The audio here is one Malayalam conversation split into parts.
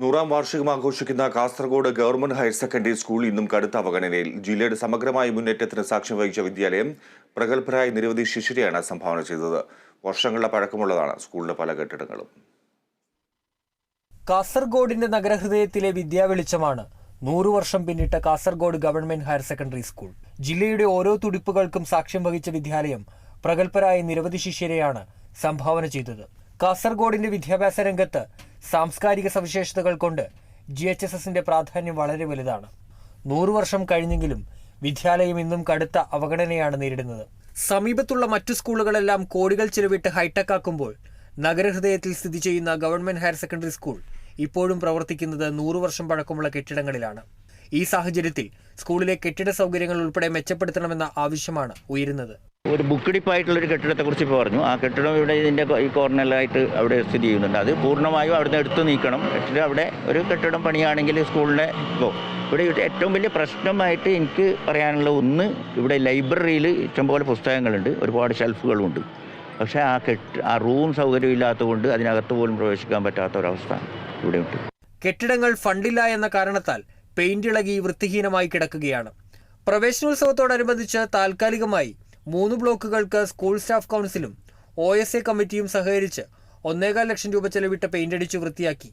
നൂറാം വാർഷികം ആഘോഷിക്കുന്ന Kasaragod government higher secondary school ഇന്നും കടുത്ത അവഗണനയിൽ. ജില്ലയുടെ സമഗ്രമായ മുന്നേറ്റത്തിന് സാക്ഷ്യം വഹിച്ച വിദ്യാലയം പ്രഗത്ഭരായ നിരവധി ശിശുരെയാണ് സംഭാവന ചെയ്തത്. വർഷങ്ങളുടെ പഴക്കമുള്ളതാണ് സ്കൂളിലെ പല കെട്ടിടങ്ങളും. കാസർഗോഡിന്റെ നഗരഹൃദയത്തിലെ വിദ്യാവെളിച്ചമാണ് നൂറു വർഷം പിന്നിട്ട Kasaragod government higher secondary school. ജില്ലയുടെ ഓരോ തുടിപ്പുകൾക്കും സാക്ഷ്യം വഹിച്ച വിദ്യാലയം പ്രഗത്ഭരായ നിരവധി ശിഷ്യരെയാണ് സംഭാവന ചെയ്തത്. കാസർഗോഡിന്റെ വിദ്യാഭ്യാസ രംഗത്ത് സാംസ്കാരിക സവിശേഷതകൾ കൊണ്ട് ജി എച്ച് എസ് എസിന്റെ പ്രാധാന്യം വളരെ വലുതാണ്. നൂറു വർഷം കഴിഞ്ഞെങ്കിലും വിദ്യാലയം ഇന്നും കടുത്ത അവഗണനയാണ് നേരിടുന്നത്. സമീപത്തുള്ള മറ്റു സ്കൂളുകളെല്ലാം കോടികൾ ചിലവിട്ട് ഹൈടെക് ആക്കുമ്പോൾ നഗരഹൃദയത്തിൽ സ്ഥിതി ചെയ്യുന്ന ഗവൺമെന്റ് ഹയർ സെക്കൻഡറി സ്കൂൾ ഇപ്പോഴും പ്രവർത്തിക്കുന്നത് നൂറു വർഷം പഴക്കമുള്ള കെട്ടിടങ്ങളിലാണ്. ഈ സാഹചര്യത്തിൽ സ്കൂളിലെ കെട്ടിട സൗകര്യങ്ങൾ ഉൾപ്പെടെ മെച്ചപ്പെടുത്തണമെന്ന ആവശ്യമാണ് ഉയരുന്നത്. ഒരു ബുക്കിടിപ്പായിട്ടുള്ള ഒരു കെട്ടിടത്തെക്കുറിച്ച് ഇപ്പോൾ പറഞ്ഞു. ആ കെട്ടിടം ഇവിടെ ഇതിന്റെ ഈ കോർണറിലായിട്ട് അവിടെ സ്ഥിതി ചെയ്യുന്നുണ്ട്. അത് പൂർണമായും അവിടുന്ന് എടുത്തു നീക്കണം. കെട്ടിടം അവിടെ ഒരു കെട്ടിടം പണിയാണെങ്കിൽ സ്കൂളിന്റെ ഇപ്പോൾ ഇവിടെ ഏറ്റവും വലിയ പ്രശ്നമായിട്ട് എനിക്ക് പറയാനുള്ള ഒന്ന് ഇവിടെ ലൈബ്രറിയിൽ ഇഷ്ടംപോലെ പുസ്തകങ്ങളുണ്ട്. ഒരുപാട് ഷെൽഫുകളുണ്ട് പക്ഷേ ആ കെട്ട് ആ റൂം സൗകര്യം ഇല്ലാത്തതുകൊണ്ട് അതിനകത്ത് പോലും പ്രവേശിക്കാൻ പറ്റാത്ത ഒരവസ്ഥ ഇവിടെയുണ്ട്. കെട്ടിടങ്ങൾ ഫണ്ടില്ല എന്ന കാരണത്താൽ പെയിന്റ് ഇളകി വൃത്തിഹീനമായി കിടക്കുകയാണ്. പ്രവേശനോത്സവത്തോടനുബന്ധിച്ച് താൽക്കാലികമായി മൂന്ന് ബ്ലോക്കുകൾക്ക് സ്കൂൾ സ്റ്റാഫ് കൗൺസിലും ഒ എസ് എ കമ്മിറ്റിയും സഹകരിച്ച് ഒന്നേകാൽ ലക്ഷം രൂപ ചെലവിട്ട് പെയിന്റ് അടിച്ച് വൃത്തിയാക്കി.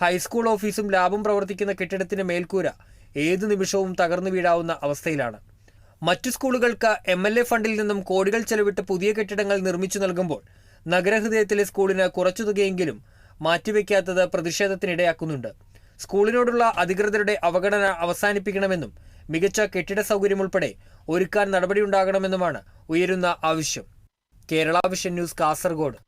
ഹൈസ്കൂൾ ഓഫീസും ലാബും പ്രവർത്തിക്കുന്ന കെട്ടിടത്തിന്റെ മേൽക്കൂര ഏതു നിമിഷവും തകർന്നു വീഴാവുന്ന അവസ്ഥയിലാണ്. മറ്റു സ്കൂളുകൾക്ക് എം എൽ എ ഫണ്ടിൽ നിന്നും കോടികൾ ചെലവിട്ട് പുതിയ കെട്ടിടങ്ങൾ നിർമ്മിച്ചു നൽകുമ്പോൾ നഗരഹൃദയത്തിലെ സ്കൂളിന് കുറച്ചു തുകയെങ്കിലും മാറ്റിവെക്കാത്തത് പ്രതിഷേധത്തിനിടയാക്കുന്നുണ്ട്. സ്കൂളിനോടുള്ള അധികൃതരുടെ അവഗണന അവസാനിപ്പിക്കണമെന്നും മികച്ച കെട്ടിട സൗകര്യം ഉൾപ്പെടെ ഒരുക്കാൻ നടപടിയുണ്ടാകണമെന്നുമാണ് ഉയരുന്ന ആവശ്യം. Kerala vision news Kasaragod.